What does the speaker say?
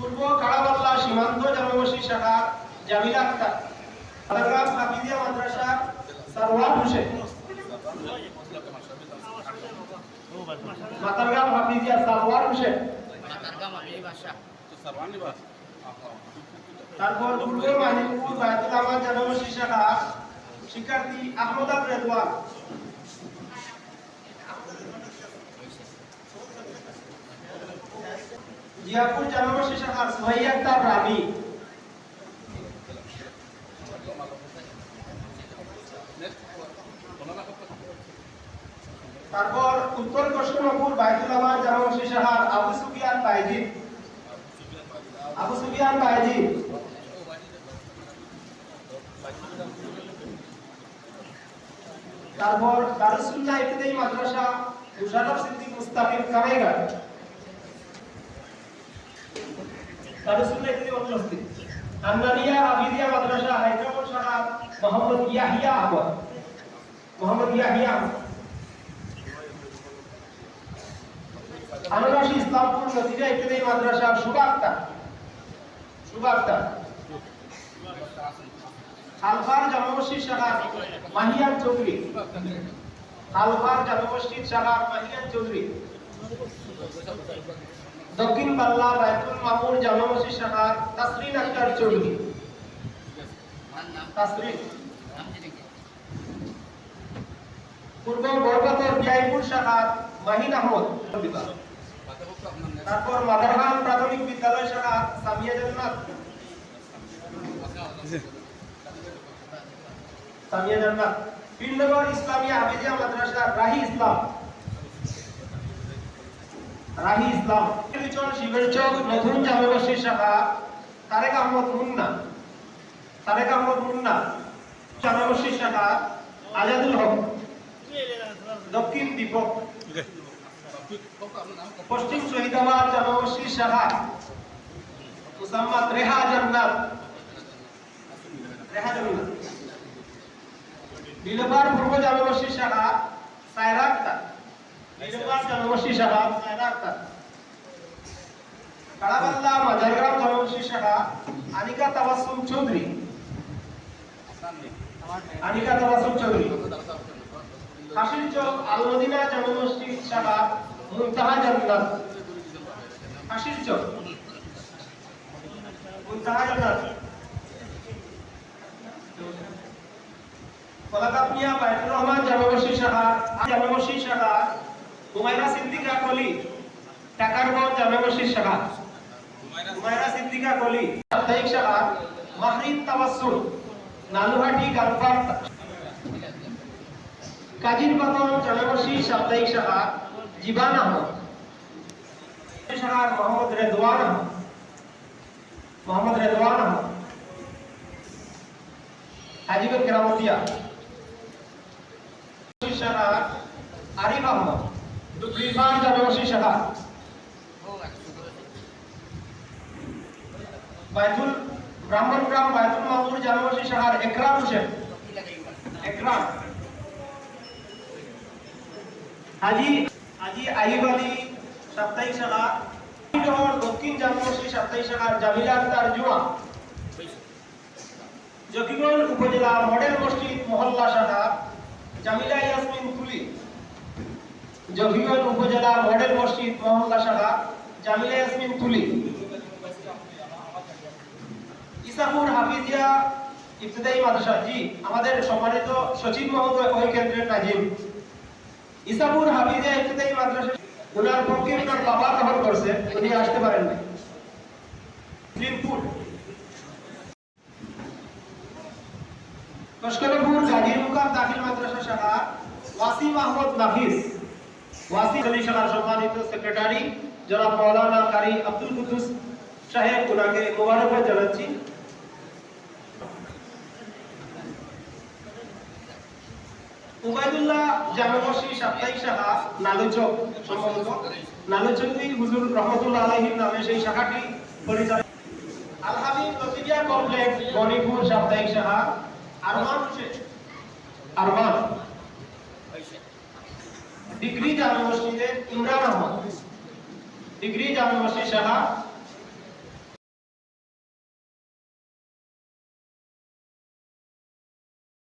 পূর্ব কাড়াবাল্লা সীমান্ত জামামসি শাখা জামিলা আক্তার মাদারগাম হাফিজিয়া মাদ্রাসা সারওয়ার হোসেন মাতারগাম হাফিজিয়া সারওয়ার হোসেন। তারপর পূর্ব মাহিমপুর বায়তুল আহমদ জামামসি শাখা শিক্ষার্থী আহমদ রেদওয়ান। জিয়াপুর জামামসি শাখা সুহাইয়া আক্তার রাবি। তারপর উত্তর পশ্চিমপুর বাইতুল আহমদ জামামসি শাখার আবু সুফিয়ান বাইজিদ আবু সুফিয়ান বাইজিদ তারপর মাদ্রাসা সিদ্দিক দারুসুন্নাহ ইবতিদায়ী মাদ্রাসা আন্নানিয়া আবিদিয়া মাদ্রাসা, হায়দ্রাবাদ শাখা, মোহাম্মদ ইয়াহিয়া আহমদ। মোহাম্মদ ইয়াহিয়া আনারসি ইসলামপুর নদীয়া ইবতিদায়ী মাদ্রাসা সুবাক্তা। সুবাক্তা। আলফার মসজিদ শাখা মাহিয়ান চৌধুরী। আলফার জামা শাখা মাহিয়ান দক্ষিণ পাল্লা রায়পুর মামুর জামা মসজিদ শাখা তাসরিন আক্তার চৌধুরী। পূর্ব বরকাতর বিআইপুর শাখা মাহিন আহমদ। তারপর মাদারহান প্রাথমিক বিদ্যালয় শাখা সামিয়া জান্নাত। সামিয়া জান্নাত। পিন্ডগর ইসলামিয়া হাফিজিয়া মাদ্রাসা রাহি ইসলাম। রাহি ইসলাম। চল শিবের চক নতুন জামে শাখা তারেক আহমদ মুন্না তারেক আহমদ মুন্না জামে শাখা আজাদুল হক। দক্ষিণ দীপক। পশ্চিম শহীদাবাদ জামে মসজিদ শাখা মুসাম্মাদ রেহা জান্নাত। রেহা জান্নাত। নীলবার পূর্ব জামে মসজিদ শাখা সায়রা আক্তার নীলবার জামে মসজিদ শাখা সায়রা আক্তার কাড়াবাল্লা মাজারগ্রাম জামে মসজিদ শাখা আনিকা তাবাসসুম চৌধুরী। আনিকা তাবাসসুম চৌধুরী। হাসির চক আল মদিনা জামে মসজিদ শাখা মুনতাহা জান্নাত। হাসির চক মুনতাহা জান্নাত। কলাকাপিয়া বাইতুর রহমান জামে মসজিদ শাখা জামে মসজিদ শাখা হুমায়রা সিদ্দিকা কলি টাকারগঞ্জ জামে মসজিদ শাখা হুমায়রা সিদ্দিকা কলি। সাপ্তাহিক শাখা, মাহরিদ তাবাসসুম নালুহাটি গালপাট কাজীর বাতন মসজিদ সাপ্তাহিক শাখা, জীবান আহমদ। শাখার মোহাম্মদ রেদওয়ান আহমদ। মোহাম্মদ রেদওয়ান আহমদ। হাজিবের কেরামতিয়া। শাখা আরিফ আহমদ। জামে শাখা। বাইতুল ব্রাহ্মণগ্রাম বাইতুল মামুর জামে মসজিদ শাখার একরাম হোসেন। একরাম। সাপ্তাহিক শাখা। দক্ষিণ সাপ্তাহিক শাখার জামিলা আক্তার জুমা। জকিগঞ্জ উপজেলা মডেল মসজিদ মহল্লা শাখা, জামিলা ইয়াসমিন তুলি জকিগঞ্জ উপজেলা মডেল মসজিদ মহল্লা শাখা, জামিলা ইয়াসমিন তুলি ইসাপুর হাফিজিয়া মাদ্রাসা। জি, আমাদের সম্মানিত সচিব মহোদয় ওই কেন্দ্রের নাজিম। হাফিজিয়া মাদ্রাসা ওনার পক্ষে ওনার বাবা দখল করছে, উনি আসতে পারেন মুকাম দাখিল মাদ্রাসা শাখা ওয়াসিম আহমদ নাফিস। ওয়াসিম আলী শাখার সম্মানিত সেক্রেটারি জনাব মৌলানা কারি আব্দুল কুদ্দুস সাহেব ওনাকে মোবারকবাদ জানাচ্ছি। উবাইদুল্লাহ জামে মসজিদ সাপ্তাহিক শাখা নালুচক সম্ভবত। নালুচন্দি হুজুর রহমতুল্লাহ আলাইহির নামে সেই শাখাটি পরিচালিত। আল হাবিব লতিফিয়া কমপ্লেক্স গণিপুর সাপ্তাহিক শাখা, আরমান আরমান। ডিগ্রি জামে মসজিদে ইমরান আহমদ। ডিগ্রি জামে মসজিদ শাখা